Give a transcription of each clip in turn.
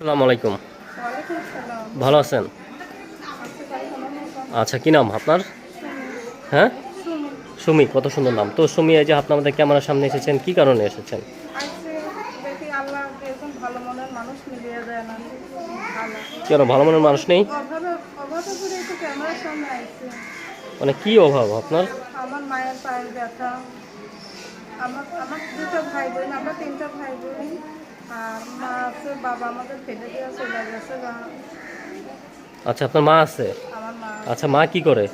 আসসালামু আলাইকুম। ভালো আছেন? আচ্ছা কি নাম আপনার? হ্যাঁ? সুমি। কত সুন্দর নাম। তো সুমি এই যে আপনি আমাদের ক্যামেরার সামনে এসেছেন কি কারণে এসেছেন? কেন ভালো মনের মানুষ নেই? মানে কি অভাব আপনার? আমার মায়ের পায়ের ব্যথা। আমার আমার দুটো ভাই বোন আমরা তিনটা ভাই বোন। আর মা আছে বাবা আমাদের ফেলে দিয়ে চলে গেছে আচ্ছা আপনার মা আছে? আমার মা আচ্ছা মা কি করে?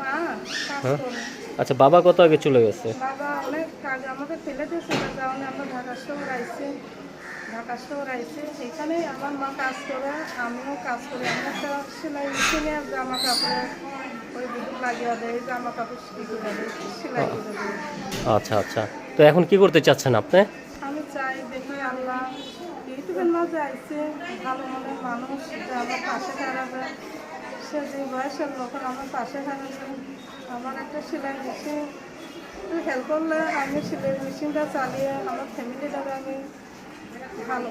মা হ্যাঁ? আচ্ছা বাবা কত আগে চলে গেছে? বাবা অনেক কাজ আমাদের ফেলে দিয়ে চলে যাওয়ানে আমরা ঢাকা শহর আইছি। ঢাকা শহর আইছি এখানে আমার মা কাজ করে আমিও কাজ করি। আমি একটা সেলাই মেশিনে জামা কাপড়ে ওই বিদ্যুৎ লাগিয়ে দেয় জামা কাপড় ই করে দেয় সেলাই করে দেয় আচ্ছা আচ্ছা। তো এখন কি করতে চাচ্ছেন আপনি আমি চাই দেখি আল্লাহ ইউটিউবের মাঝে আইছে ভালো মনের মানুষ যে আমার পাশে দাঁড়াবে। সে যে বয়সের লোক আমার পাশে দাঁড়াবে। আমার একটা সেলাই মেশিন হেল্প করলে আমি সেলাই মেশিনটা চালিয়ে আমার ফ্যামিলিটাকে আমি ভালো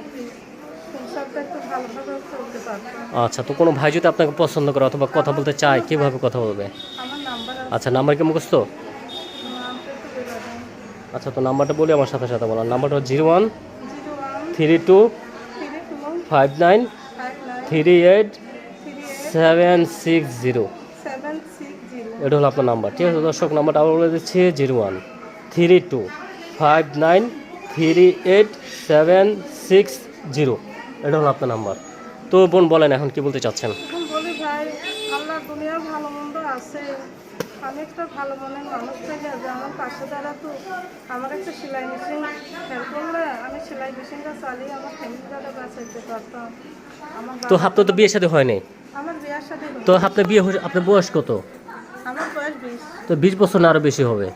আচ্ছা তো কোনো ভাই যদি আপনাকে পছন্দ করে অথবা কথা বলতে চায় কীভাবে কথা বলবে? আচ্ছা নাম্বার কি মুখস্থ? দেন আচ্ছা তো নাম্বারটা বলি আমার সাথে সাথে বলার নাম্বারটা zero one three two five nine three eight seven six zero এটা হলো আপনার নাম্বার, ঠিক আছে? দর্শক, নাম্বারটা আবার বলে দিচ্ছি zero one three two five nine three eight seven six zero এটা হলো আপনার নাম্বার। তো বোন, বলেন, এখন কি বলতে চাচ্ছেন? আমি সেলাই মেশিনটা চালিয়ে আমার ফ্যামিলিটাকে বাঁচাইতে পারতাম আমার তো আপনার তো বিয়ে সাথে হয় নাই? আমার বিয়ার সাথে তো আপনার বিয়ে আপনার বয়স কত? আমার বয়স বিশ। তো বিশ বছর না আরও বেশি হবে?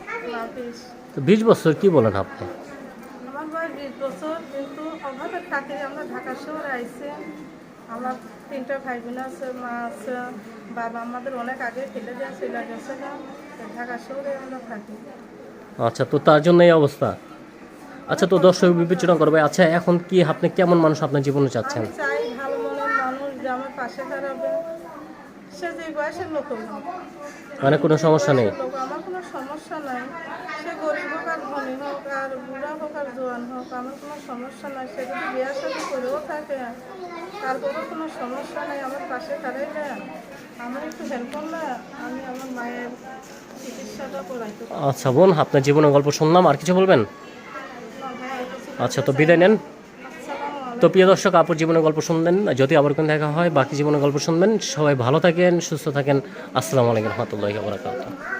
তো বিশ বছর কি বলেন আপনি? আমার বয়স বিশ বছর কিন্তু আমরা ঢাকা শহরে আইসে আমার তিনটা ভাই বোন আছে মা আছে বাবা আমাদের অনেক আগে ফেলে দেওয়া চলে গেছে ঢাকা শহরে আমরা থাকি। আচ্ছা তো তার জন্য এই অবস্থা। আচ্ছা তো দর্শক বিবেচনা করবে আচ্ছা এখন কি আপনি কেমন মানুষ আপনার জীবনে চাচ্ছেন? আমি চাই ভালো মনের মানুষ যে আমার পাশে দাঁড়াবে। সে যে বয়সের লোক হোক, মানে কোনো সমস্যা নেই? লোক আমার কোনো সমস্যা নাই। সে গরিব হোক আর ধনী হোক আর বুড়া হোক আর জোয়ান হোক আমার কোনো সমস্যা নাই। সে যদি বিয়ার সাথে করেও থাকে তারপরেও কোনো সমস্যা নেই। আমার পাশে দাঁড়াইলে আমার একটু হেল্প করলে আমি আমার মায়ের চিকিৎসাটা করাইতে পারি আচ্ছা বোন আপনার জীবনের গল্প শুনলাম। আর কিছু বলবেন? আচ্ছা তো বিদায় নেন। তো প্রিয় দর্শক, আপুর জীবনের গল্প শুনলেন। যদি আবার কোন দেখা হয়, বাকি জীবনের গল্প শুনবেন। সবাই ভালো থাকেন, সুস্থ থাকেন। আসসালামু আলাইকুম রহমতুল্লাহ বরাকাতুহ।